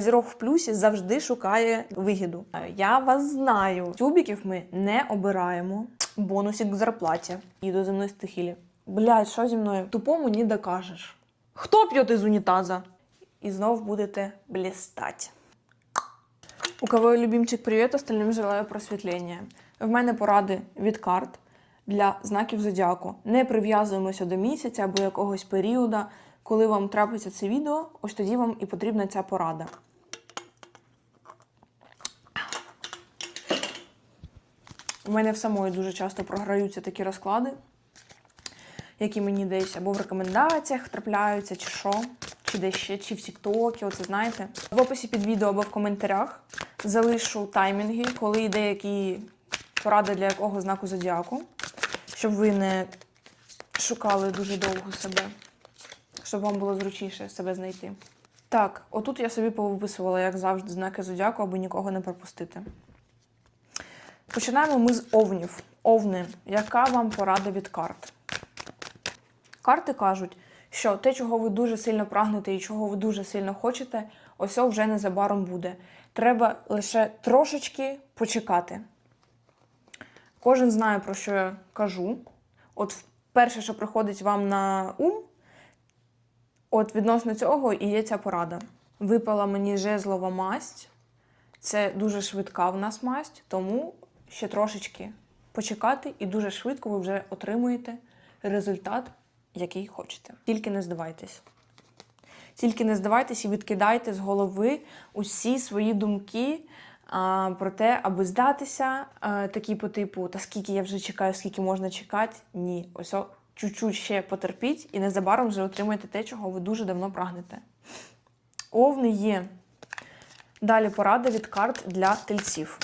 Зірок в плюсі завжди шукає вигіду. Я вас знаю. Тюбіків ми не обираємо. Бонусик к зарплаті. Їду зі мною стихілі. Блядь, що зі мною? Тупому не докажеш. Хто п'є із унітаза? І знов будете блістать. У кого любимчик привіт, остальним желаю просвітлення. В мене поради від карт для знаків зодіаку. Не прив'язуємося до місяця або якогось періоду. Коли вам трапиться це відео, ось тоді вам і потрібна ця порада. У мене в самої дуже часто програються такі розклади, які мені десь або в рекомендаціях трапляються, чи що, чи десь ще, чи в Тіктокі, оце знаєте. В описі під відео або в коментарях залишу таймінги, коли йде які поради для якого знаку зодіаку, щоб ви не шукали дуже довго себе, щоб вам було зручніше себе знайти. Так, отут я собі повиписувала, як завжди, знаки зодіаку, аби нікого не пропустити. Починаємо ми з овнів. Овни, яка вам порада від карт? Карти кажуть, що те, чого ви дуже сильно прагнете і чого ви дуже сильно хочете, ось вже незабаром буде. Треба лише трошечки почекати. Кожен знає, про що я кажу. От перше, що приходить вам на ум, от відносно цього і є ця порада. Випала мені жезлова масть. Це дуже швидка в нас масть, тому ще трошечки почекати, і дуже швидко ви вже отримуєте результат, який хочете. Тільки не здавайтесь. Тільки не здавайтесь і відкидайте з голови усі свої думки а, про те, аби здатися, а, такі по типу, та скільки я вже чекаю, скільки можна чекати. Ні, ось чуть-чуть ще потерпіть, і незабаром вже отримаєте те, чого ви дуже давно прагнете. Овни є. Далі порада від карт для тельців.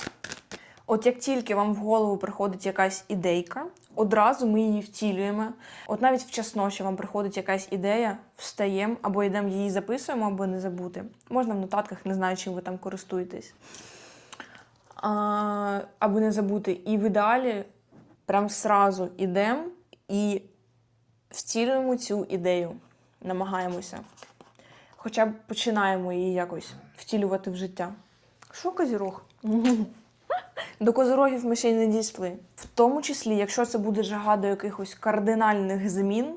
От як тільки вам в голову приходить якась ідейка, одразу ми її втілюємо. От навіть вчасно, що вам приходить якась ідея, встаємо або йдемо її записуємо, аби не забути. Можна в нотатках, не знаю, чим ви там користуєтесь. А, аби не забути. І в ідеалі прям сразу йдемо і втілюємо цю ідею. Намагаємося. Хоча б починаємо її якось втілювати в життя. Що козірог? До козирогів ми ще й не дійшли. В тому числі, якщо це буде жага до якихось кардинальних змін,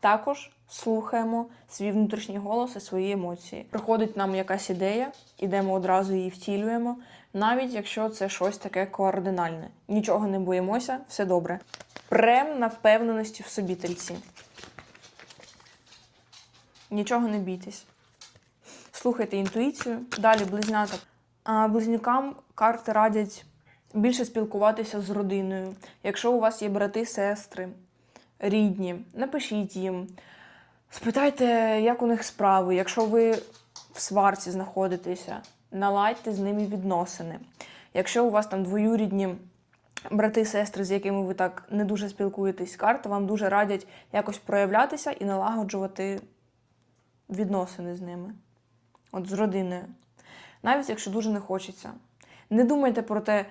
також слухаємо свій внутрішній голос і свої емоції. Приходить нам якась ідея, ідемо одразу її втілюємо, навіть якщо це щось таке кардинальне. Нічого не боїмося, все добре. Прем на впевненості в собі тельці. Нічого не бійтесь. Слухайте інтуїцію. Далі близнята. Близнюкам карти радять більше спілкуватися з родиною. Якщо у вас є брати, сестри, рідні, напишіть їм, спитайте, як у них справи. Якщо ви в сварці знаходитеся, наладьте з ними відносини. Якщо у вас там двоюрідні брати, сестри, з якими ви так не дуже спілкуєтесь, карти вам дуже радять якось проявлятися і налагоджувати відносини з ними, от з родиною навіть якщо дуже не хочеться. Не думайте про те,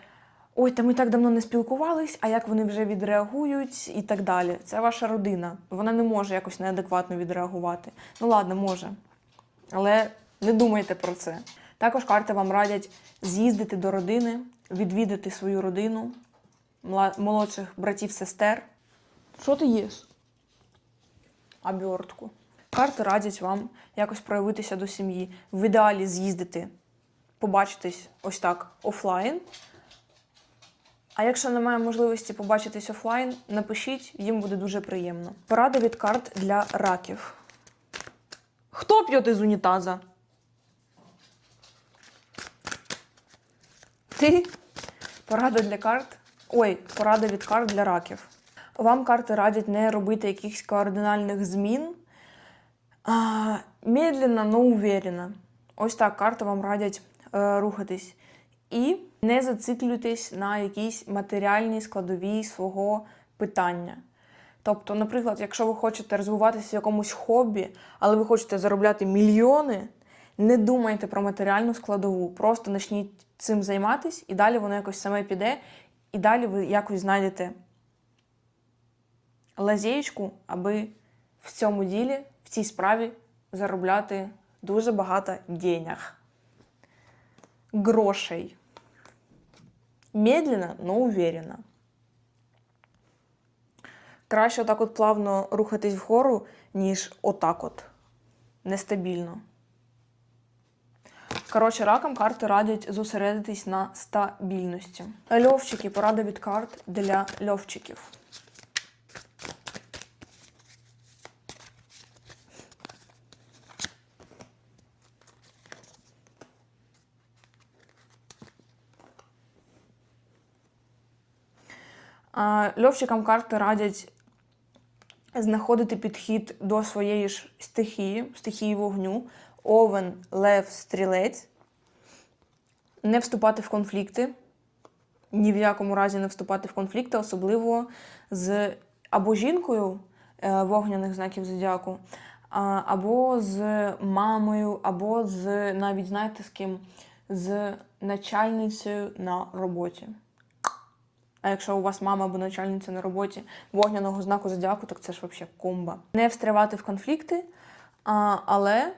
ой, та ми так давно не спілкувались, а як вони вже відреагують і так далі. Це ваша родина. Вона не може якось неадекватно відреагувати. Ну ладно, може. Але не думайте про це. Також карти вам радять з'їздити до родини, відвідати свою родину, молодших братів, сестер. Що ти їш? Обертку. Карти радять вам якось проявитися до сім'ї. В ідеалі з'їздити побачитись ось так офлайн. А якщо немає можливості побачитись офлайн, напишіть, їм буде дуже приємно. Порада від карт для раків. Хто п'є з унітаза? Ти? Порада для карт. Ой, порада від карт для раків. Вам карти радять не робити якихось кардинальних змін. А, медленно, но уверенно. Ось так карти вам радять е, рухатись. І не зациклюйтесь на якійсь матеріальній складовій свого питання. Тобто, наприклад, якщо ви хочете розвиватися в якомусь хобі, але ви хочете заробляти мільйони, не думайте про матеріальну складову. Просто почніть цим займатися, і далі воно якось саме піде, і далі ви якось знайдете лазєчку, аби в цьому ділі, в цій справі заробляти дуже багато денег. грошей. Медленно, но уверенно. Краще отак от плавно рухатись вгору, ніж отак от. Нестабільно. Коротше, ракам карти радять зосередитись на стабільності. Льовчики, порада від карт для льовчиків. Льовчикам карти радять знаходити підхід до своєї ж стихії, стихії вогню, овен, лев, стрілець, не вступати в конфлікти, ні в якому разі не вступати в конфлікти, особливо з або жінкою е, вогняних знаків зодіаку, або з мамою, або з навіть знаєте з ким, з начальницею на роботі. А якщо у вас мама або начальниця на роботі вогняного знаку зодіаку, так це ж взагалі комба. Не встрявати в конфлікти, але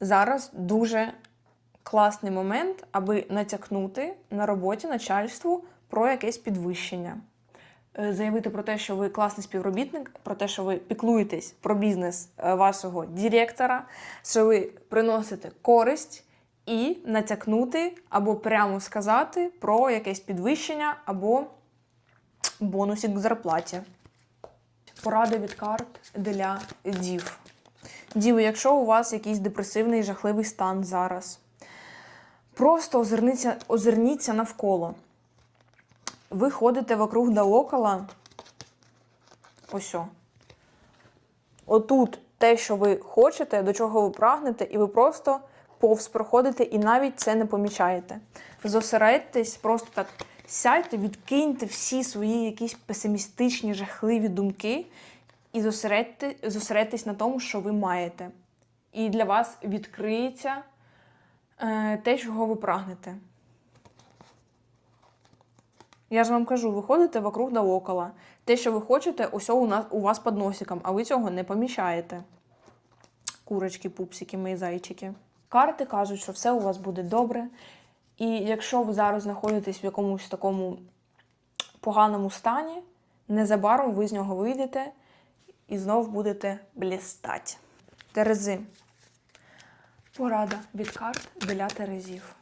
зараз дуже класний момент, аби натякнути на роботі начальству про якесь підвищення. Е, Заявити про те, що ви класний співробітник, про те, що ви піклуєтесь про бізнес е, вашого директора, що ви приносите користь і натякнути або прямо сказати про якесь підвищення або бонусик к зарплаті. Порада від карт для дів. Діви, якщо у вас якийсь депресивний жахливий стан зараз, просто озирніться, озирніться навколо. Ви ходите вокруг да около. Ось. Отут те, що ви хочете, до чого ви прагнете, і ви просто повз проходите і навіть це не помічаєте. Зосередьтесь, просто так сядьте, відкиньте всі свої якісь песимістичні, жахливі думки і зосередьте, зосередьтесь на тому, що ви маєте. І для вас відкриється е, те, чого ви прагнете. Я ж вам кажу, ви ходите вокруг да около. Те, що ви хочете, усе у нас у вас під носиком, а ви цього не помічаєте. Курочки, пупсики, мої зайчики. Карти кажуть, що все у вас буде добре. І якщо ви зараз знаходитесь в якомусь такому поганому стані, незабаром ви з нього вийдете і знов будете блістати. Терези. Порада від карт для Терезів.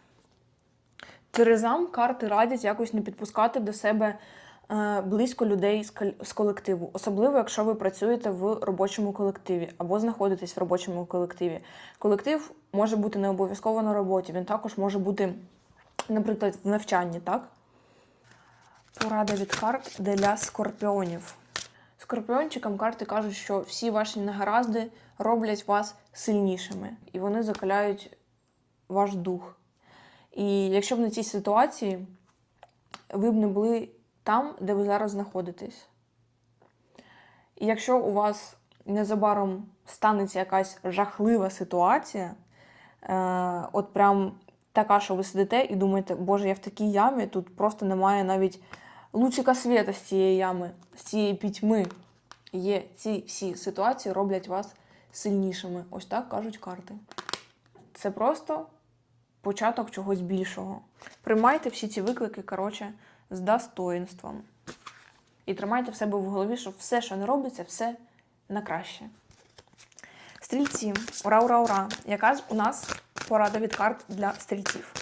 Терезам карти радять якось не підпускати до себе е, близько людей з колективу, особливо якщо ви працюєте в робочому колективі або знаходитесь в робочому колективі. Колектив може бути не обов'язково на роботі, він також може бути, наприклад, в навчанні, так? Порада від карт для скорпіонів. Скорпіончикам карти кажуть, що всі ваші негаразди роблять вас сильнішими, і вони закаляють ваш дух. І якщо б на цій ситуації ви б не були там, де ви зараз знаходитесь. І якщо у вас незабаром станеться якась жахлива ситуація, е, от прям така, що ви сидите і думаєте, Боже, я в такій ямі, тут просто немає навіть лучика світа з цієї ями, з цієї пітьми. Є ці всі ситуації роблять вас сильнішими. Ось так кажуть карти. Це просто початок чогось більшого. Приймайте всі ці виклики, коротше, з достоїнством. І тримайте в себе в голові, що все, що не робиться, все на краще. Стрільці, ура, ура, ура! Яка ж у нас порада від карт для стрільців?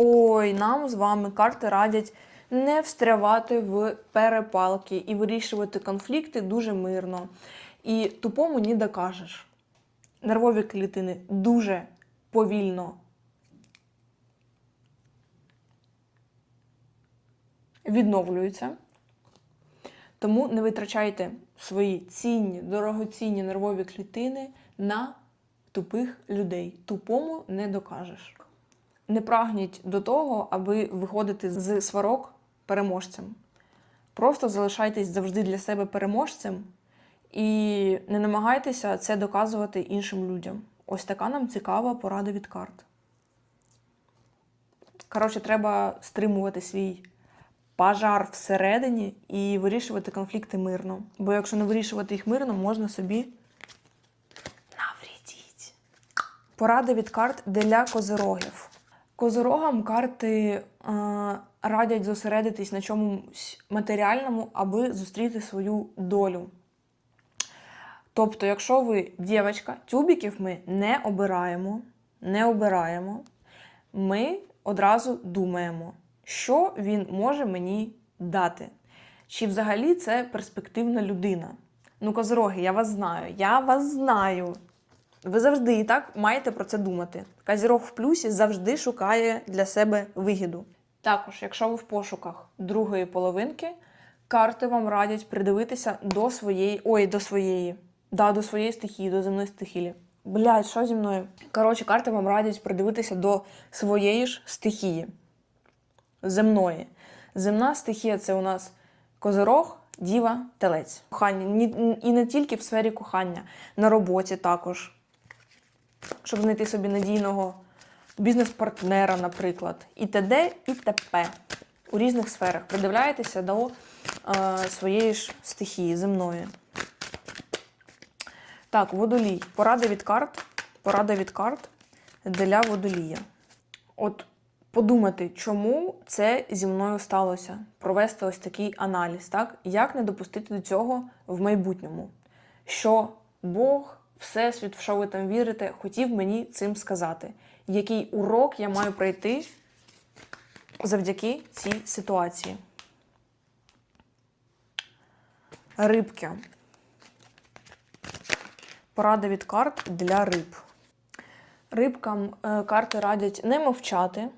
Ой, нам з вами карти радять не встрявати в перепалки і вирішувати конфлікти дуже мирно. І тупому не докажеш. Нервові клітини дуже повільно відновлюються. Тому не витрачайте свої цінні, дорогоцінні нервові клітини на тупих людей. Тупому не докажеш. Не прагніть до того, аби виходити з сварок переможцем. Просто залишайтесь завжди для себе переможцем і не намагайтеся це доказувати іншим людям. Ось така нам цікава порада від карт. Коротше, треба стримувати свій пожар всередині і вирішувати конфлікти мирно. Бо якщо не вирішувати їх мирно, можна собі наврідіть. Поради від карт для козирогів. Козирогам карти е, радять зосередитись на чомусь матеріальному, аби зустріти свою долю. Тобто, якщо ви дівчинка, тюбіків ми не обираємо, не обираємо, ми одразу думаємо, що він може мені дати. Чи взагалі це перспективна людина? Ну, козороги, я вас знаю, я вас знаю. Ви завжди і так маєте про це думати. Козірог в плюсі завжди шукає для себе вигіду. Також, якщо ви в пошуках другої половинки, карти вам радять придивитися до своєї. Ой, до своєї. Да, до своєї стихії, до земної стихії. Блядь, що зі мною? Коротше, карти вам радять придивитися до своєї ж стихії. Земної. Земна стихія це у нас козирог, діва, телець. Кохання. І не тільки в сфері кохання, на роботі також. Щоб знайти собі надійного бізнес-партнера, наприклад. І т.д. і т.п. У різних сферах. Придивляєтеся до е, своєї ж стихії земної. Так, водолій. Порада від карт. Порада від карт для водолія. От подумати, чому це зі мною сталося. Провести ось такий аналіз, так? Як не допустити до цього в майбутньому? Що Бог, Всесвіт, в що ви там вірите, хотів мені цим сказати. Який урок я маю пройти завдяки цій ситуації? Рибки. Порада від карт для риб. Рибкам е, карти радять не мовчати,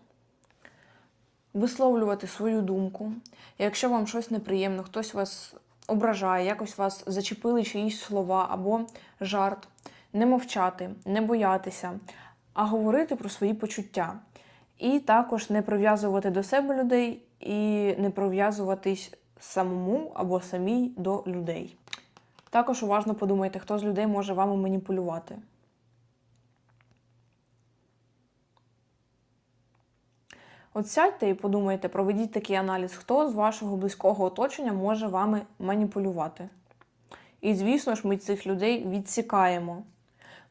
висловлювати свою думку. Якщо вам щось неприємно, хтось вас ображає, якось вас зачепили чиїсь слова або жарт, не мовчати, не боятися, а говорити про свої почуття. І також не прив'язувати до себе людей і не прив'язуватись самому або самій до людей. Також уважно подумайте, хто з людей може вами маніпулювати. От сядьте і подумайте, проведіть такий аналіз, хто з вашого близького оточення може вами маніпулювати. І, звісно ж, ми цих людей відсікаємо.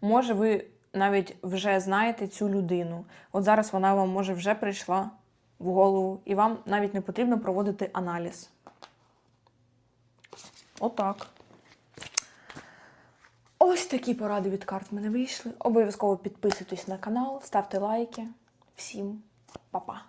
Може, ви навіть вже знаєте цю людину. От зараз вона вам може вже прийшла в голову, і вам навіть не потрібно проводити аналіз. Отак. Ось такі поради від карт в мене вийшли. Обов'язково підписуйтесь на канал, ставте лайки. Всім па-па!